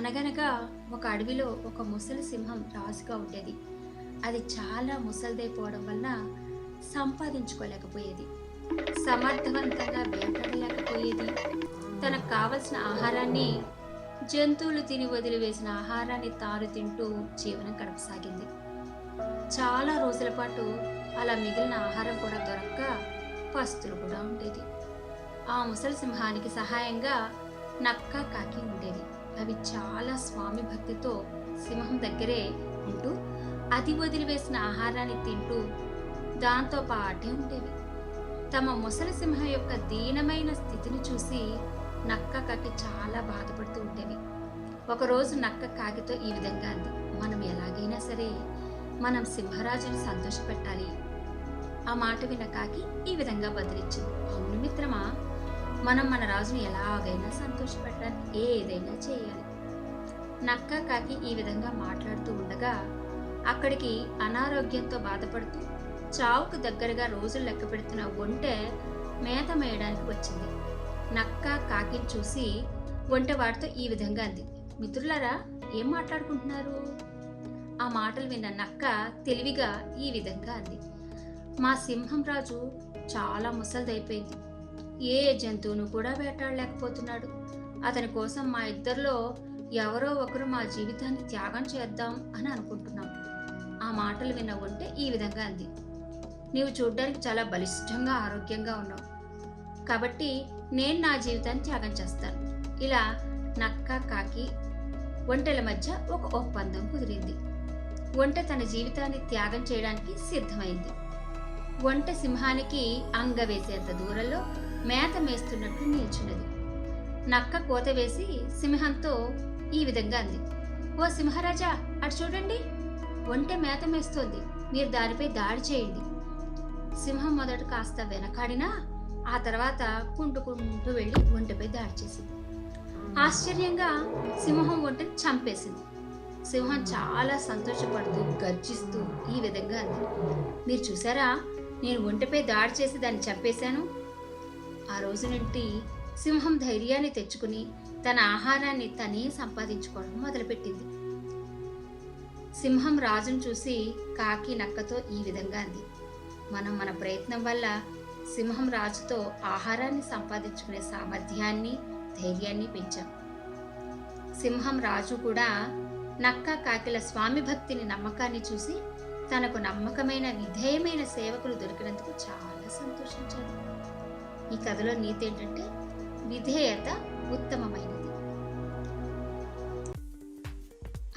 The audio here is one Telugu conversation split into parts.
అనగనగా ఒక అడవిలో ఒక ముసలి సింహం రాజుగా ఉండేది. అది చాలా ముసలిదైపోవడం వలన సంపాదించుకోలేకపోయేది. సమర్థవంతంగా వేటాడలేకపోయేది. తనకు కావలసిన ఆహారాన్ని జంతువులు తిని వదిలివేసిన ఆహారాన్ని తాను తింటూ జీవనం గడపసాగింది. చాలా రోజుల పాటు అలా మిగిలిన ఆహారం కూడా దొరక్క పస్తులు కూడా ఉండేది. ఆ ముసలి సింహానికి సహాయంగా నక్క కాకి ఉండేది. అవి చాలా స్వామి భక్తితో సింహం దగ్గరే ఉంటూ అది వదిలివేసిన ఆహారాన్ని తింటూ దాంతో పాటే ఉండేవి. తమ ముసలి సింహం యొక్క దీనమైన స్థితిని చూసి నక్క కాకి చాలా బాధపడుతూ ఉండేవి. ఒకరోజు నక్క కాకితో ఈ విధంగా అంది మనం ఎలాగైనా సరే మనం సింహరాజుని సంతోషపెట్టాలి. ఆ మాట విన్న కాకి ఈ విధంగా బదిలిచ్చింది అవును మిత్రమా మనం మన రాజుని ఎలాగైనా సంతోషపెట్టాలి ఏదైనా చేయాలి. నక్క కాకి ఈ విధంగా మాట్లాడుతూ ఉండగా అక్కడికి అనారోగ్యంతో బాధపడుతూ చావుకు దగ్గరగా రోజులు లెక్క పెడుతున్న ఒంటె మేత మేయడానికి వచ్చింది. నక్క కాకిని చూసి ఒంటె వాడితో ఈ విధంగా అంది మిత్రులారా ఏం మాట్లాడుకుంటున్నారు? ఆ మాటలు విన్న నక్క తెలివిగా ఈ విధంగా అంది మా సింహం రాజు చాలా ముసలిదైపోయింది. ఏ జంతువును కూడా వేటాడలేకపోతున్నాడు. అతని కోసం మా ఇద్దరిలో ఎవరో ఒకరు మా జీవితాన్ని త్యాగం చేద్దాం అని అనుకుంటున్నాం. ఆ మాటలు విన్న ఉంటే ఈ విధంగా అంది. నీవు చూడ్డానికి చాలా బలిష్టంగా ఆరోగ్యంగా ఉన్నావు. కాబట్టి నేను నా జీవితాన్ని త్యాగం చేస్తాను. ఇలా నక్క కాకి ఒంటెల మధ్య ఒక ఒప్పందం కుదిరింది. ఒంట తన జీవితాన్ని త్యాగం చేయడానికి సిద్ధమైంది. ఒంట సింహానికి అంగ వేసేంత దూరంలో మేత మేస్తున్నట్లు నిల్చున్నది. నక్క కోత వేసి సింహంతో ఈ విధంగా అంది. ఓ సింహరాజా అటు చూడండి. ఒంటె మేత మేస్తోంది. మీరు దానిపై దాడి చేయండి. సింహం మొదట కాస్త వెనకాడినా ఆ తర్వాత కుంటుకుంటూ వెళ్ళి ఒంటెపై దాడి చేసింది. ఆశ్చర్యంగా సింహం ఒంటెని చంపేసింది. సింహం చాలా సంతోషపడుతూ గర్జిస్తూ ఈ విధంగా అంది. మీరు చూసారా? నేను ఒంటెపై దాడి చేసి దాన్ని చంపేశాను. ఆ రోజు నుండి సింహం ధైర్యాన్ని తెచ్చుకుని తన ఆహారాన్ని తనే సంపాదించుకోవడం మొదలుపెట్టింది. సింహం రాజును చూసి కాకి నక్కతో ఈ విధంగా అంది. మనం మన ప్రయత్నం వల్ల సింహం రాజుతో ఆహారాన్ని సంపాదించుకునే సామర్థ్యాన్ని ధైర్యాన్ని పెంచాం. సింహం రాజు కూడా నక్క కాకిల స్వామి భక్తిని నమ్మకాన్ని చూసి తనకు నమ్మకమైన విధేయమైన సేవకులు దొరికినందుకు చాలా సంతోషించాడు. ఈ కథలో నీతి ఏంటంటే విధేయత ఉత్తమమైనది.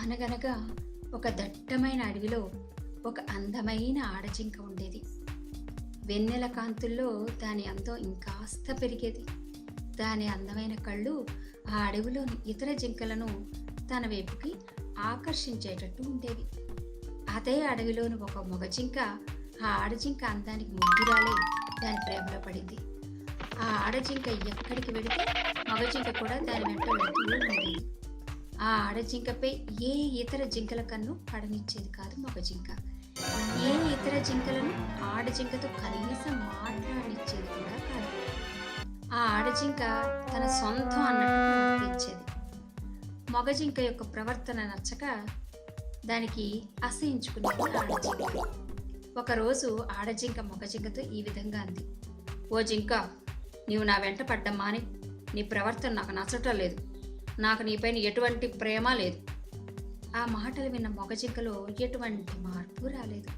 అనగనగా ఒక దట్టమైన అడవిలో ఒక అందమైన ఆడజింక ఉండేది. వెన్నెల కాంతుల్లో దాని అందం ఇంకాస్త పెరిగేది. దాని అందమైన కళ్ళు ఆ అడవిలోని ఇతర జింకలను తన వైపుకి ఆకర్షించేటట్టు ఉండేవి. అదే అడవిలోని ఒక మగ జింక ఆ ఆడజింక అందానికి ముగ్గురాలే దాని ప్రేమలో పడింది. ఆ ఆడజింక ఎక్కడికి వెళితే మగ జింక కూడా దాని వెంట వెళ్తూ ఉండేది ఆ ఆడజింకపై ఏ ఇతర జింకల కన్ను పడనిచ్చేది కాదు మగ జింక ఏ ఇతర జింకలను ఆడజింకతో కనీసం మాట్లాడిచ్చేది కూడా కాదు. ఆ ఆడజింక తన సొంతం అన్నట్టు ప్రవర్తించేది మగజింక యొక్క ప్రవర్తన నచ్చక దానికి అసహించుకునేది ఆడజింక ఒకరోజు ఆడజింక మగజింకతో ఈ విధంగా అంది. ఓ జింక నీవు నా వెంట పడ్డమ్మా అని నీ ప్రవర్తన నాకు నచ్చటం లేదు. నాకు నీపైన ఎటువంటి ప్రేమ లేదు. ఆ మాటలు విన్న మొగజింకలో ఎటువంటి మార్పు రాలేదు.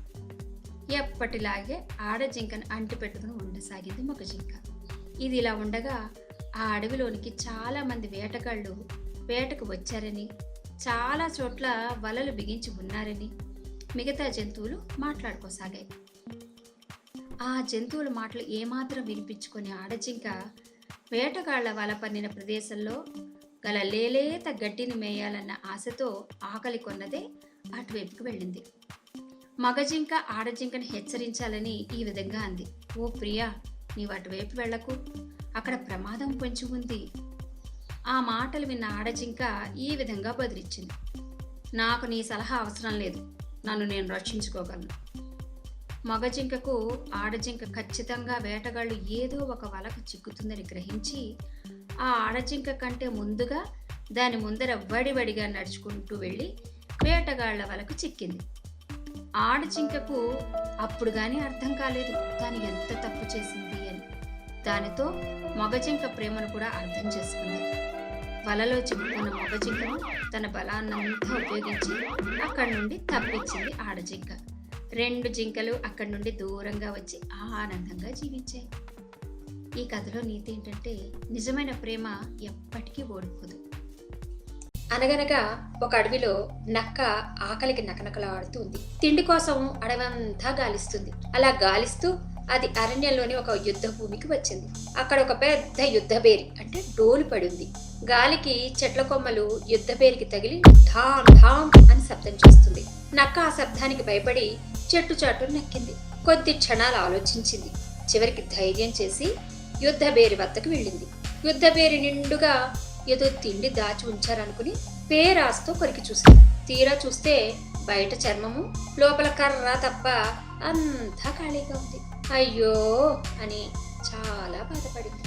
ఎప్పటిలాగే ఆడ జింకను అంటి పెట్టుకుని ఉండసాగింది మొగజింక. ఇది ఇలా ఉండగా ఆ అడవిలోనికి చాలామంది వేటగాళ్ళు వేటకు వచ్చారని చాలా చోట్ల వలలు బిగించి ఉన్నారని మిగతా జంతువులు మాట్లాడుకోసాగాయి. ఆ జంతువుల మాటలు ఏమాత్రం వినిపించుకొని ఆడజింక వేటగాళ్ళ వల పన్నిన ప్రదేశంలో గల లేలేత గడ్డిని మేయాలన్న ఆశతో ఆకలి కొన్నదే అటువైపుకు వెళ్ళింది. మగజింక ఆడజింకను హెచ్చరించాలని ఈ విధంగా అంది. ఓ ప్రియా నీవు అటువైపు వెళ్ళకు అక్కడ ప్రమాదం పొంచి ఉంది. ఆ మాటలు విన్న ఆడజింక ఈ విధంగా బదిలిచ్చింది. నాకు నీ సలహా అవసరం లేదు. నన్ను నేను రక్షించుకోగలను. మగజింకకు ఆడజింక ఖచ్చితంగా వేటగాళ్ళు ఏదో ఒక వలకు చిక్కుతుందని గ్రహించి ఆ ఆడజింక కంటే ముందుగా దాని ముందర వడివడిగా నడుచుకుంటూ వెళ్ళి వేటగాళ్ళ వలకు చిక్కింది. ఆడజింకకు అప్పుడు కానీ అర్థం కాలేదు తాను ఎంత తప్పు చేసింది అని. దానితో మగజింక ప్రేమను కూడా అర్థం చేసుకుంది. వలలో చిక్కుకున్న మగజింకను తన బలాన్నంతా ఉపయోగించి అక్కడి నుండి తప్పించింది ఆడజింక. రెండు జింకలు అక్కడి నుండి దూరంగా వచ్చి ఆనందంగా జీవించాయి. ఈ కథలో నీతి ఏంటంటే నిజమైన ప్రేమ ఎప్పటికీ ఓడిపోదు. అనగనగా ఒక అడవిలో నక్క ఆకలికి నకనకలాడుతూ ఉంది. తిండి కోసం అడవంతా గాలిస్తుంది. అలా గాలిస్తూ అది అరణ్యంలోని ఒక యుద్ధ భూమికి వచ్చింది. అక్కడ ఒక పెద్ద యుద్ధబేరి అంటే డోలు పడి ఉంది గాలికి చెట్ల కొమ్మలు యుద్ధబేరికి తగిలి ఠామ్ ఠామ్ అని శబ్దం చేస్తుంది. నక్క ఆ శబ్దానికి భయపడి చెట్టు చాటు నక్కింది. కొద్ది క్షణాలు ఆలోచించింది. చివరికి ధైర్యం చేసి యుద్ధ బేరి వద్దకు వెళ్ళింది. యుద్ధ బేరి నిండుగా ఏదో తిండి దాచి ఉంచారనుకుని పేరాస్తో కొరికి చూసింది. తీరా చూస్తే బయట చర్మము లోపల కర్ర తప్ప అంతా ఖాళీగా ఉంది. అయ్యో అని చాలా బాధపడింది.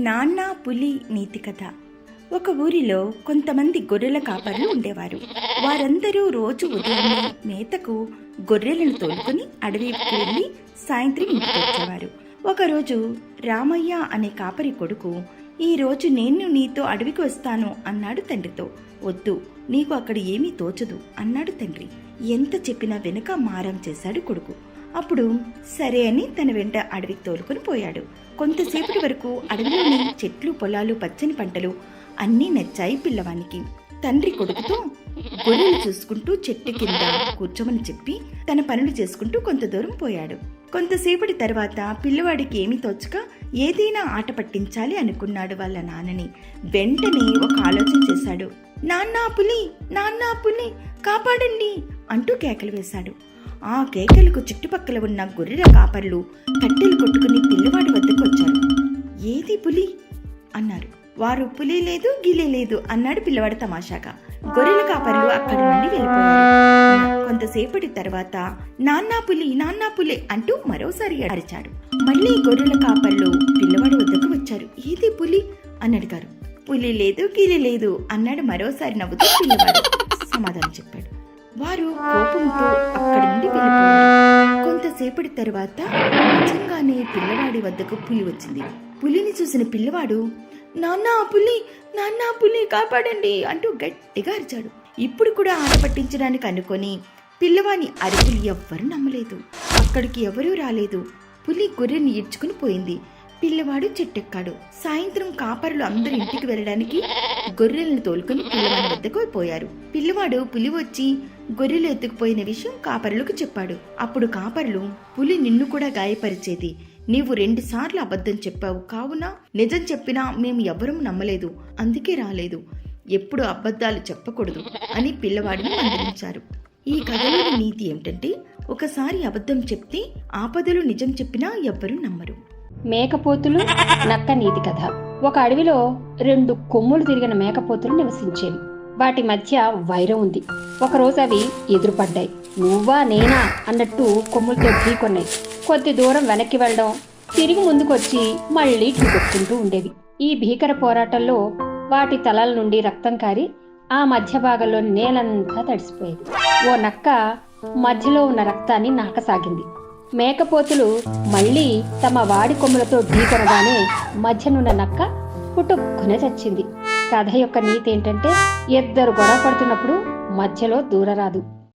నాన్న పులి నీతి కథ. ఒక ఊరిలో కొంతమంది గొర్రెల కాపర్లు ఉండేవారు. వారందరూ రోజు ఉదయాన్నే మేతకు గొర్రెలను తోలుకుని అడవికి వెళ్ళి సాయంత్రం ఇంటికి వచ్చేవారు. ఒకరోజు రామయ్య అనే కాపరి కొడుకు ఈ రోజు నేను నీతో అడవికి వస్తాను అన్నాడు తండ్రితో. వద్దు నీకు అక్కడ ఏమీ తోచదు అన్నాడు తండ్రి. ఎంత చెప్పినా వెనుక మారం చేశాడు కొడుకు. అప్పుడు సరే అని తన వెంట అడవికి తోలుకొని పోయాడు. కొంతసేపటి వరకు అడవిలోని చెట్లు పొలాలు పచ్చని పంటలు అన్నీ నచ్చాయి పిల్లవానికి. తండ్రి కొడుకుతో గొర్రెలు చూసుకుంటూ చెట్టు కింద కూర్చోమని చెప్పి తన పనులు చేసుకుంటూ కొంత దూరం పోయాడు. కొంతసేపటి తర్వాత పిల్లవాడికి ఏమి తోచక ఏదైనా ఆట పట్టించాలి అనుకున్నాడు వాళ్ళ నాన్నని. వెంటనే ఒక ఆలోచన చేశాడు. నాన్నా పులి! నాన్నా పులి! కాపాడండి! అంటూ కేకలు వేశాడు. ఆ కేకలకు చుట్టుపక్కల ఉన్న గొర్రెల కాపర్లు కట్టెలు కొట్టుకుని పిల్లవాడి వద్దకు వచ్చారు. ఏది పులి? అన్నారు. వారు పులి లేదు గిలి లేదు అన్నాడు పిల్లవాడు తమాషాగా. గొర్రెల కాపరులు అక్కడి నుండి వెళ్ళిపోయారు. కొంతసేపటి తర్వాత నాన్నా పులి నాన్నా పులి అంటూ మరోసారి అరిచాడు. మళ్ళీ గొర్రెల కాపర్లు పిల్లవాడి వద్దకు వచ్చారు. ఏది పులి? అని అడిగారు. పులి లేదు గిలి లేదు అన్నాడు మరోసారి నవ్వుతూ పిల్లవాడు. సమాధానం చెప్పాడు. వారు కోపంతో అక్కడి నుండి వెళ్ళిపోయారు. కొంతసేపటి తర్వాత నిజంగానే పిల్లవాడి వద్దకు పులి వచ్చింది. పులిని చూసిన పిల్లవాడు నాన్న పులి నాన్న పులి కాపాడండి అంటూ గట్టిగా అరిచాడు. ఇప్పుడు కూడా ఆట పట్టించడానికి అనుకొని పిల్లవాని అరుపులు ఎవ్వరూ నమ్మలేదు. అక్కడికి ఎవరూ రాలేదు. పులి గొర్రెని ఈడ్చుకుని పోయింది. పిల్లవాడు చెట్టెక్కాడు. సాయంత్రం కాపరులు అందరూ ఇంటికి వెళ్ళడానికి గొర్రెలను తోలుకొని పిల్లవాడి వద్దకు పోయారు. పిల్లవాడు పులి వచ్చి గొర్రెలు ఎత్తుకుపోయిన విషయం కాపరులకు చెప్పాడు. అప్పుడు కాపరులు పులి నిన్ను కూడా గాయపరిచేది. నీవు రెండుసార్లు అబద్ధం చెప్పావు. కావున నిజం చెప్పినా మేము ఎవరూ నమ్మలేదు. అందుకే రాలేదు. ఎప్పుడు అబద్ధాలు చెప్పకూడదు అని పిల్లవాడిని మందలించారు. ఈ కథలోని నీతి ఏమిటంటే ఒకసారి అబద్ధం చెప్తే ఆపదలు నిజం చెప్పినా ఎవ్వరూ నమ్మరు. మేకపోతులు నక్క నీతి కథ. ఒక అడవిలో రెండు కొమ్ములు తిరిగిన మేకపోతులు నివసించేవి. వాటి మధ్య వైరం ఉంది. ఒకరోజు అవి ఎదురుపడ్డాయి. నువ్వా నేనా అన్నట్టు కొమ్ములతో ఢీకొన్నాయి కొద్ది దూరం వెనక్కి వెళ్ళడం తిరిగి ముందుకొచ్చి మళ్ళీ చూపెట్టుకుంటూ ఉండేవి. ఈ భీకర పోరాటంలో వాటి తలల నుండి రక్తం కారి ఆ మధ్య భాగంలో నేలంతా తడిసిపోయేది. ఓ నక్క మధ్యలో ఉన్న రక్తాన్ని నాకసాగింది. మేకపోతులు మళ్ళీ తమ వాడి కొమ్ములతో ఢీకొనగానే మధ్యనున్న నక్క పుట్టుక్కున చచ్చింది. కథ యొక్క నీతి ఏంటంటే ఇద్దరు గొడవ పడుతున్నప్పుడు మధ్యలో దూరరాదు.